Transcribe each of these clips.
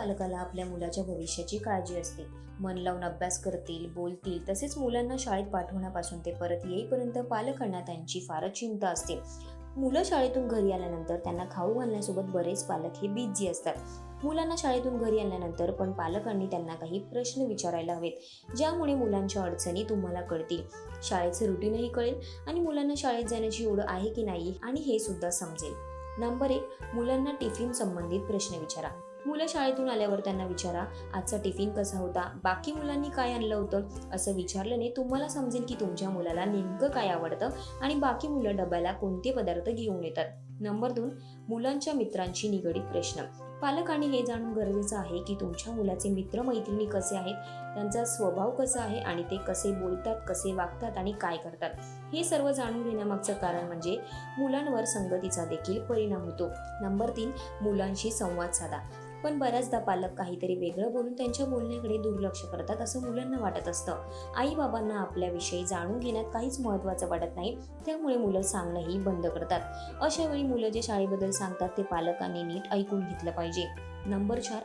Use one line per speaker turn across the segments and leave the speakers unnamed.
पालकाला आपल्या मुलाच्या भविष्याची काळजी असते. मन लावून अभ्यास करतील बोलतील तसेच मुलांना शाळेत पाठवण्यापासून ते परत येईपर्यंत पालकांना त्यांची फारच चिंता असते. मुलं शाळेतून घरी आल्यानंतर त्यांना खाऊ घालण्यासोबत बरेच पालक हे बिझी असतात. मुलांना शाळेतून घरी आल्यानंतर पण पालकांनी त्यांना काही प्रश्न विचारायला हवेत ज्यामुळे मुलांच्या अडचणी तुम्हाला कळतील. शाळेचं रुटीनही कळेल आणि मुलांना शाळेत जाण्याची ओढ आहे की नाही आणि हे सुद्धा समजेल. नंबर एक मुलांना टिफिन संबंधित प्रश्न विचारा. मुलं शाळेतून आल्यावर त्यांना विचारा आजचा टिफिन कसा होता बाकी मुलांनी काय आणलं होतं? असं विचारल्याने तुम्हाला समजेल की तुमच्या मुलाला नेमकं काय आवडतं आणि बाकी मुलं डब्याला कोणते पदार्थ घेऊन येतात. नंबर दोन मुलांच्या मित्रांशी निगडीत प्रश्न. पालकांनी हे जाणून गरजेचं आहे की तुमच्या मुलाचे मित्रमैत्रिणी कसे आहेत त्यांचा स्वभाव कसा आहे आणि ते कसे बोलतात कसे वागतात आणि काय करतात? हे सर्व जाणून घेण्यामागचं कारण म्हणजे मुलांवर संगतीचा देखील परिणाम होतो. नंबर तीन मुलांशी संवाद साधा. पण बऱ्याचदा पालक काहीतरी वेगळं बोलून त्यांच्या बोलण्याकडे दुर्लक्ष करतात असं मुलांना वाटत असतं. आई बाबांना आपल्याविषयी जाणून घेण्यात काहीच महत्त्वाचं वाटत नाही त्यामुळे मुलं सांगणंही बंद करतात. अशा वेळी मुलं जे शाळेबद्दल सांगतात ते पालकांनी नीट ऐकून घेतलं पाहिजे. नंबर चार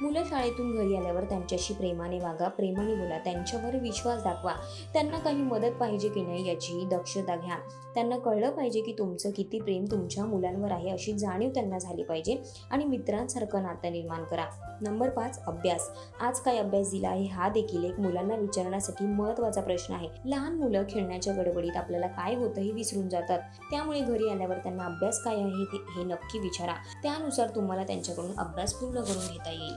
मुलं शाळेतून घरी आल्यावर त्यांच्याशी प्रेमाने वागा प्रेमाने बोला त्यांच्यावर विश्वास दाखवा. त्यांना काही मदत पाहिजे की नाही याची दक्षता घ्या. त्यांना कळलं पाहिजे की तुमचं किती प्रेम तुमच्या मुलांवर आहे अशी जाणीव त्यांना झाली पाहिजे आणि मित्रांसारखं नातं निर्माण करा. नंबर पाच अभ्यास. आज काय अभ्यास दिला आहे हा देखील एक मुलांना विचारण्यासाठी महत्त्वाचा प्रश्न आहे. लहान मुलं खेळण्याच्या गडबडीत आपल्याला काय होतं हे विसरून जातात. त्यामुळे घरी आल्यावर त्यांना अभ्यास काय आहे हे नक्की विचारा. त्यानुसार तुम्हाला त्यांच्याकडून अभ्यास पूर्ण करून घेता येईल.